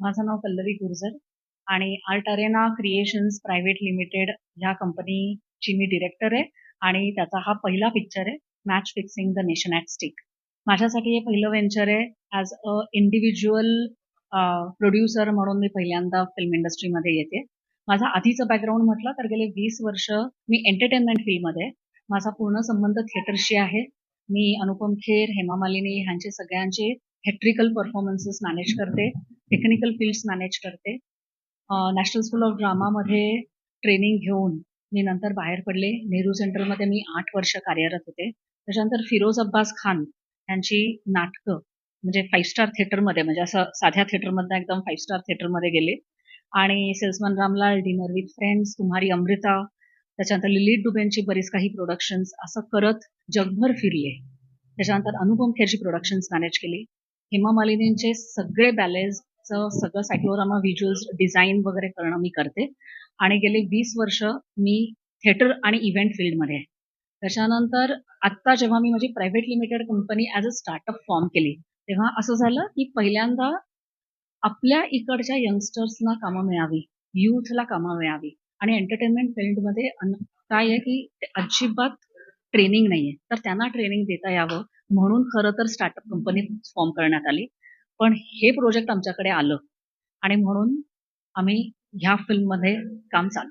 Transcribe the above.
माझं नाव पल्लवी गुर्जर आणि art arena creations private limited ह्या कंपनीची मी डिरेक्टर आहे आणि त्याचा हा पहिला पिक्चर आहे match fixing the nation at stake माझ्यासाठी हे पहिलं व्हेंचर आहे ॲज अ इंडिव्हिज्युअल प्रोड्युसर म्हणून मी पहिल्यांदा फिल्म इंडस्ट्रीमध्ये येते. माझा आधीचं बॅकग्राऊंड म्हटलं तर गेले वीस वर्ष मी एंटरटेनमेंट फील्डमध्ये माझा पूर्ण संबंध थिएटरशी आहे. मी अनुपम खेर हेमा मालिनी ह्यांचे सगळ्यांचे हेट्रिकल परफॉर्मन्सेस मॅनेज करते. टेक्निकल फील्ड्स मॅनेज करते. नॅशनल स्कूल ऑफ ड्रामामध्ये ट्रेनिंग घेऊन मी नंतर बाहेर पडले. नेहरू सेंटरमध्ये मी आठ वर्ष कार्यरत होते. त्याच्यानंतर फिरोज अब्बास खान यांची नाटकं म्हणजे फाईव्ह स्टार थिएटरमध्ये म्हणजे असं साध्या थिएटरमधनं एकदम फाईव्ह स्टार थिएटरमध्ये गेले. आणि salesman Ramlal dinner with friends Tumhari Amrita त्याच्यानंतर लिलीट डुबेंची बरीच काही प्रोडक्शन्स असं करत जगभर फिरले. त्याच्यानंतर अनुपम खेरची प्रोडक्शन्स मॅनेज केली. हेमा मालिनींचे सगळे बॅलेन्सचं सगळं सायक्लोरामा व्हिज्युअल्स डिझाईन वगैरे करणं मी करते. आणि गेले वीस वर्ष मी थिएटर आणि इव्हेंट फील्डमध्ये आहे. त्याच्यानंतर आत्ता जेव्हा मी माझी private limited company as a startup form केली तेव्हा असं झालं की पहिल्यांदा आपल्या इकडच्या यंगस्टर्सना कामं मिळावी यूथला कामं मिळावी. आणि एंटरटेनमेंट फील्डमध्ये काय आहे की ते अजिबात ट्रेनिंग नाहीये. तर त्यांना ट्रेनिंग देता यावं म्हणून खरं तर स्टार्टअप कंपनी फॉर्म करण्यात आली. पण हे प्रोजेक्ट आमच्याकडे आलं. आणि म्हणून आम्ही ह्या फिल्ममध्ये काम चालू